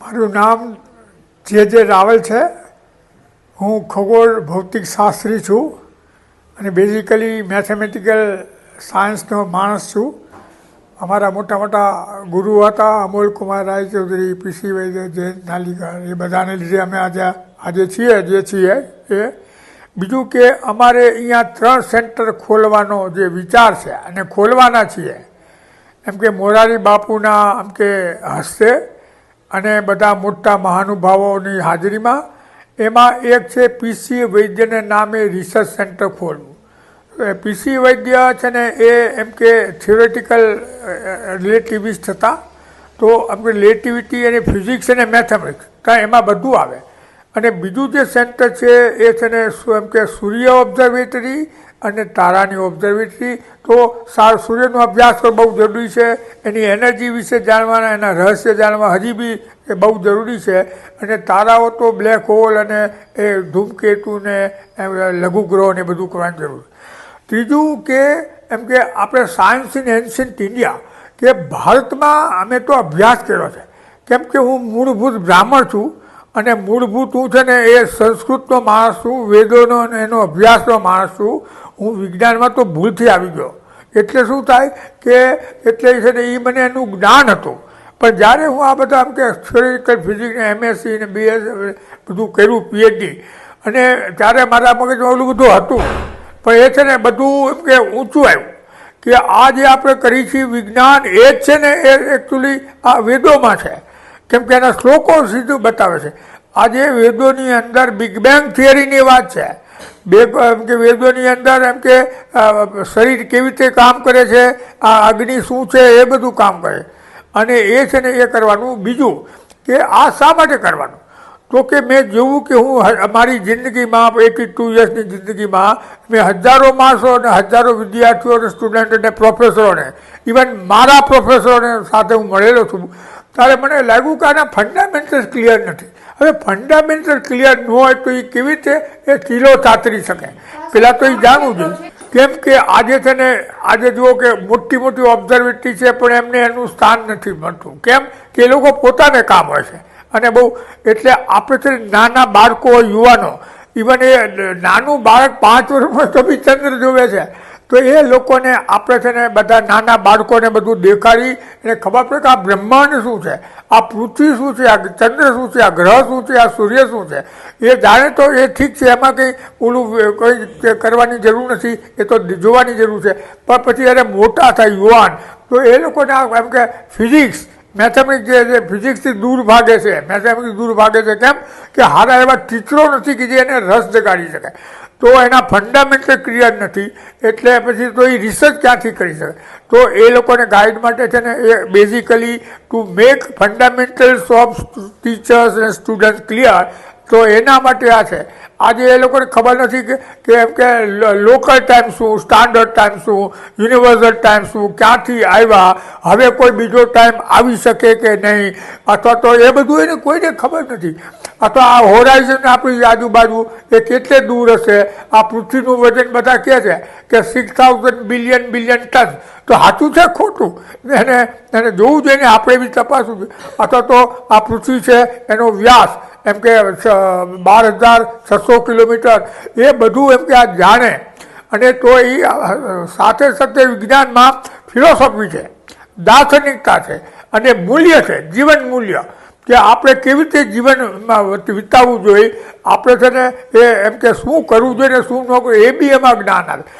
મારું નામ જે જે રાવલ છે, હું ખગોળ ભૌતિક શાસ્ત્રી છું અને બેઝિકલી મેથેમેટિકલ સાયન્સનો માણસ છું. અમારા મોટા મોટા ગુરુ હતા, અમોલ કુમાર રાય ચૌધરી પીસી વૈદ્ય, જયંત નાલિકર એ બધાને લીધે અમે આજે આજે છીએ, જે છીએ એ. બીજું કે અમારે અહીંયા ત્રણ સેન્ટર ખોલવાનો જે વિચાર છે, અને ખોલવાના છીએ. એમ કે મોરારી બાપુના એમ કે હસ્તે અને બધા મોટા મહાનુભાવોની હાજરીમાં એમાં એક છે પીસી વૈદ્યને નામે રિસર્ચ સેન્ટર ખોલવું. પીસી વૈદ્ય છે ને એ એમ કે થિયોરેટિકલ રિલેટિવિસ્ટ હતા. તો કે રિલેટિવિટી અને ફિઝિક્સ અને મેથેમેટિક્સ તો એમાં બધું આવે. અને બીજું જે સેન્ટર છે એ છે ને એમ કે સૂર્ય ઓબ્ઝર્વેટરી અને તારાની ઓબ્ઝર્વેટરી તો સાર સૂર્યનો અભ્યાસ તો બહુ જરૂરી છે. એની એનર્જી વિશે જાણવાના, એના રહસ્ય જાણવા હજી બી એ બહુ જરૂરી છે. અને તારાઓ તો બ્લેક હોલ અને એ ધૂમકેતુને ને એમ લઘુગ્રહો ને બધું કરવાની જરૂર ત્રીજું કે, એમ કે આપણે સાયન્સ ઇન એન્શિયન્ટ ઇન્ડિયા કે ભારતમાં અમે તો અભ્યાસ કર્યો છે. કેમ કે હું મૂળભૂત બ્રાહ્મણ છું અને મૂળભૂત હું છે ને એ સંસ્કૃતનો માણસ છું, વેદોનો અને એનો અભ્યાસનો માણસ છું, હું વિજ્ઞાનમાં તો ભૂલથી આવી ગયો. એટલે શું થાય કે એટલે છે ને એ મને એનું જ્ઞાન હતું. પણ જ્યારે હું આ બધા આમ કે થિયોરિકલ ફિઝિક્સ એમએસસી ને બીએસ બધું કર્યું પીએચડી અને ત્યારે મારા મગજમાં ઓલું બધું હતું. પણ એ છે ને બધું એમ કે ઊંચું આવ્યું કે આ જે આપણે કરી છીએ વિજ્ઞાન, એ જ છે ને એ એકચ્યુઅલી આ વેદોમાં છે. કેમ કે એના શ્લોકો સીધું બતાવે છે. આજે વેદોની અંદર બિગ બેંગ થિયરીની વાત છે. બે એમ કે વેદોની અંદર એમ કે શરીર કેવી રીતે કામ કરે છે, આ અગ્નિ શું છે એ બધું કામ કરે. અને એ છે ને એ કરવાનું. બીજું કે આ શા માટે કરવાનું? તો કે મેં જોયું કે હું મારી જિંદગીમાં એટી ટુ યર્સની જિંદગીમાં મેં હજારો માણસો અને હજારો વિદ્યાર્થીઓ અને સ્ટુડન્ટ અને પ્રોફેસરોને, ઇવન મારા પ્રોફેસરોને સાથે હું મળેલો છું. ત્યારે મને લાગ્યું કે આના ફંડામેન્ટલ્સ ક્લિયર નથી. હવે ફંડામેન્ટલ ક્લિયર ન હોય તો એ કેવી રીતે એ કિલો તાતરી શકે? પહેલાં તો એ જાણવું જોઈએ કેમ કે આજે છે ને, આજે જુઓ કે મોટી મોટી ઓબ્ઝર્વેટરી છે, પણ એમને એનું સ્થાન નથી મળતું. કેમ કે એ લોકો પોતાને કામ હોય છે. અને બહુ, એટલે આપણે છે નાના બાળકો, યુવાનો ઇવન એ નાનું બાળક પાંચ વર્ષમાં તો બી ચંદ્ર જોવે છે. તો એ લોકોને આપણે છે ને બધા નાના બાળકોને બધું દેખાડી અને ખબર પડે કે આ બ્રહ્માંડ શું છે? આ પૃથ્વી શું છે? આ ચંદ્ર શું છે? આ ગ્રહ શું છે? આ સૂર્ય શું છે? એ જાણે તો એ ઠીક છે, એમાં કંઈ ઓલું કંઈ કરવાની જરૂર નથી, એ તો જોવાની જરૂર છે. પણ પછી એને મોટા થાય યુવાન, તો એ લોકોને એમ કે ફિઝિક્સ, મેથેમેટિક્સ જે છે ફિઝિક્સથી દૂર ભાગે છે મેથેમેટિક્સ દૂર ભાગે છે કેમ? કે હારા એવા ટીચરો નથી કે જે એને રસ જગાડી શકે. તો એના ફંડામેન્ટલ ક્લિયર નથી. એટલે પછી તો એ રિસર્ચ ક્યાંથી કરી શકે? તો એ લોકોને ગાઈડ માટે છે ને એ basically to make fundamentals of teachers અને સ્ટુડન્ટ ક્લિયર તો એના માટે આ છે. આજે એ લોકોને ખબર નથી કે કે એમ કે લોકલ ટાઈમ શું સ્ટાન્ડર્ડ ટાઈમ શું યુનિવર્સલ ટાઈમ શું, ક્યાંથી આવ્યા, હવે કોઈ બીજો ટાઈમ આવી શકે કે નહીં? અથવા તો એ બધું એને કોઈને ખબર નથી. અથવા આ હોરાઇઝન આપણી આજુબાજુ એ કેટલે દૂર હશે? આ પૃથ્વીનું વજન બધા કહે છે કે six thousand billion billion ton તો સાચું છે ખોટું? એને એને જોવું જોઈએ ને આપણે બી તપાસવું જોઈએ. અથવા તો આ પૃથ્વી છે એનો વ્યાસ, એમ કે બાર હજાર છસો કિલોમીટર. એ બધું એમ કે આ જાણે. અને તો એ સાથે સાથે વિજ્ઞાનમાં ફિલોસોફી છે, દાર્શનિકતા છે, અને મૂલ્ય છે, જીવન મૂલ્ય. કે આપણે કેવી રીતે જીવનમાં વિતાવવું જોઈએ? આપણે છે ને એ, એમ કે શું કરવું જોઈએ ને શું ન કરવું એ બી એમાં જ્ઞાન આવે.